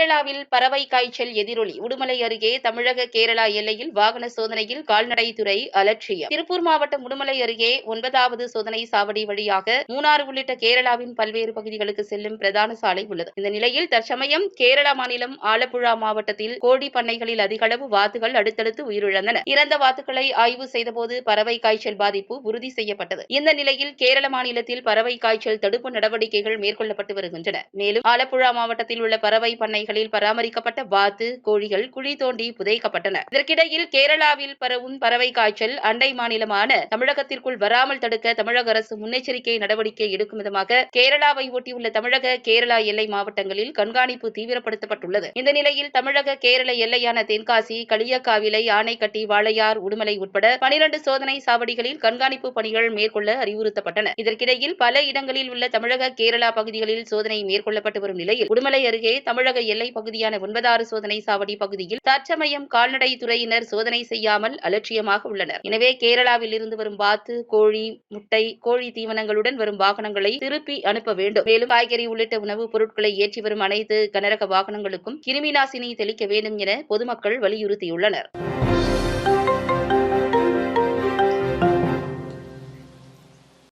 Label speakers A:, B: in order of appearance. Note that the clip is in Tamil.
A: கேரளாவில் பறவை காய்ச்சல் எதிரொலி. உடுமலை அருகே தமிழக கேரளா எல்லையில் வாகன சோதனையில் கால்நடைத்துறை அலட்சியம். திருப்பூர் மாவட்டம் உடுமலை அருகே ஒன்பதாவது சோதனை சாவடி வழியாக மூணாறு உள்ளிட்ட கேரளாவின் பல்வேறு பகுதிகளுக்கு செல்லும் பிரதான சாலை உள்ளது. இந்த நிலையில் தற்சமயம் கேரளா மாநிலம் ஆலப்புழா மாவட்டத்தில் கோழி பண்ணைகளில் அதிகளவு வாத்துகள் அடுத்தடுத்து உயிரிழந்தன. இறந்த வாத்துக்களை ஆய்வு செய்தபோது பறவை காய்ச்சல் பாதிப்பு உறுதி செய்யப்பட்டது. இந்த நிலையில் கேரள மாநிலத்தில் பறவை காய்ச்சல் தடுப்பு நடவடிக்கைகள் மேற்கொள்ளப்பட்டு வருகின்றன. மேலும் ஆலப்புழா மாவட்டத்தில் உள்ள பறவை பண்ணைகளில் பராமரிக்கப்பட்ட வாத்து கோழிகள் குழி தோண்டி புதைக்கப்பட்டன. இதற்கிடையில் கேரளாவில் பரவும் பறவை காய்ச்சல் அண்டை மாநிலமான தமிழகத்திற்குள் வராமல் தடுக்க தமிழக அரசு முன்னெச்சரிக்கை நடவடிக்கை எடுக்கும் விதமாக கேரளாவை ஒட்டியுள்ள தமிழக கேரளா எல்லை மாவட்டங்களில் கண்காணிப்பு தீவிரப்படுத்தப்பட்டுள்ளது. இந்த நிலையில் தமிழக கேரள எல்லையான தென்காசி களியக்காவிலை ஆனைக்கட்டி வாளையார் உடுமலை உட்பட பனிரண்டு சோதனை சாவடிகளில் கண்காணிப்பு பணிகள் மேற்கொள்ள அறிவுறுத்தப்பட்டன. இதற்கிடையில் பல இடங்களில் உள்ள தமிழக கேரளா பகுதிகளில் சோதனை மேற்கொள்ளப்பட்டு வரும் நிலையில் உடுமலை அருகே தமிழக எல்லை பகுதியான ஒன்பதாறு சோதனை சாவடி பகுதியில் தற்சமயம் கால்நடை துறையினர் சோதனை செய்யாமல் அலட்சியமாக உள்ளனர். எனவே கேரளாவில் இருந்து வரும் வாத்து கோழி முட்டை கோழி தீவனங்களுடன் வரும் வாகனங்களை திருப்பி அனுப்ப வேண்டும். மேலும் காய்கறி உள்ளிட்ட உணவுப் பொருட்களை ஏற்றி வரும் அனைத்து கனரக வாகனங்களுக்கும் கிருமி நாசினி தெளிக்க வேண்டும் என பொதுமக்கள் வலியுறுத்தியுள்ளனர்.